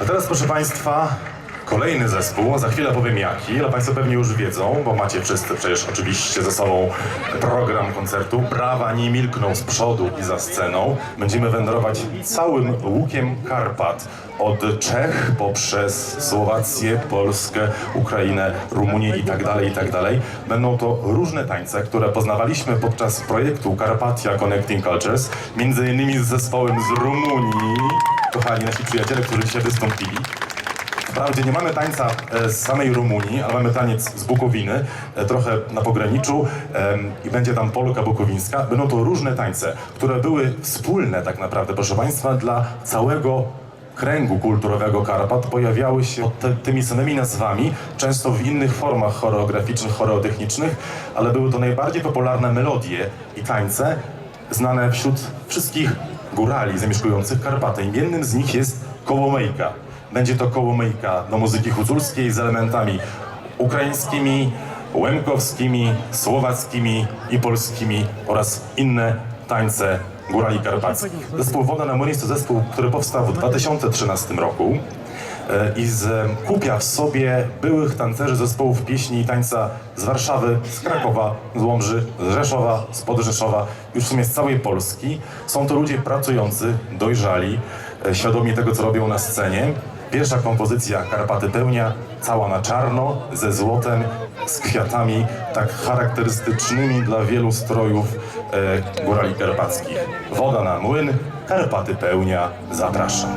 A teraz, proszę Państwa, kolejny zespół. Za chwilę powiem jaki, ale Państwo pewnie już wiedzą, bo macie wszyscy przecież oczywiście ze sobą program koncertu. Brawa nie milkną z przodu i za sceną. Będziemy wędrować całym łukiem Karpat. Od Czech poprzez Słowację, Polskę, Ukrainę, Rumunię i tak dalej, i tak dalej. Będą to różne tańce, które poznawaliśmy podczas projektu Carpathia Connecting Cultures, między innymi z zespołem z Rumunii, kochani nasi przyjaciele, którzy dzisiaj wystąpili. Wprawdzie nie mamy tańca e, z samej Rumunii, ale mamy taniec z Bukowiny, e, trochę na pograniczu i będzie tam Polka bukowińska. Będą to różne tańce, które były wspólne tak naprawdę, proszę Państwa, dla całego kręgu kulturowego Karpat. Pojawiały się te, tymi samymi nazwami, często w innych formach choreograficznych, choreotechnicznych, ale były to najbardziej popularne melodie i tańce znane wśród wszystkich górali zamieszkujących Karpaty. I jednym z nich jest Kołomejka. Będzie to kołomyjka do muzyki huculskiej z elementami ukraińskimi, łemkowskimi, słowackimi i polskimi oraz inne tańce górali karpackich. Zespół Woda na Młynie to zespół, który powstał w 2013 roku i z, kupia w sobie byłych tancerzy zespołów pieśni i tańca z Warszawy, z Krakowa, z Łomży, z Rzeszowa, z Podrzeszowa, już w sumie z całej Polski. Są to ludzie pracujący, dojrzali, e, świadomi tego, co robią na scenie. Pierwsza kompozycja Karpaty Pełnia, cała na czarno, ze złotem, z kwiatami, tak charakterystycznymi dla wielu strojów e, górali karpackich. Woda na młyn, Karpaty Pełnia, zapraszam.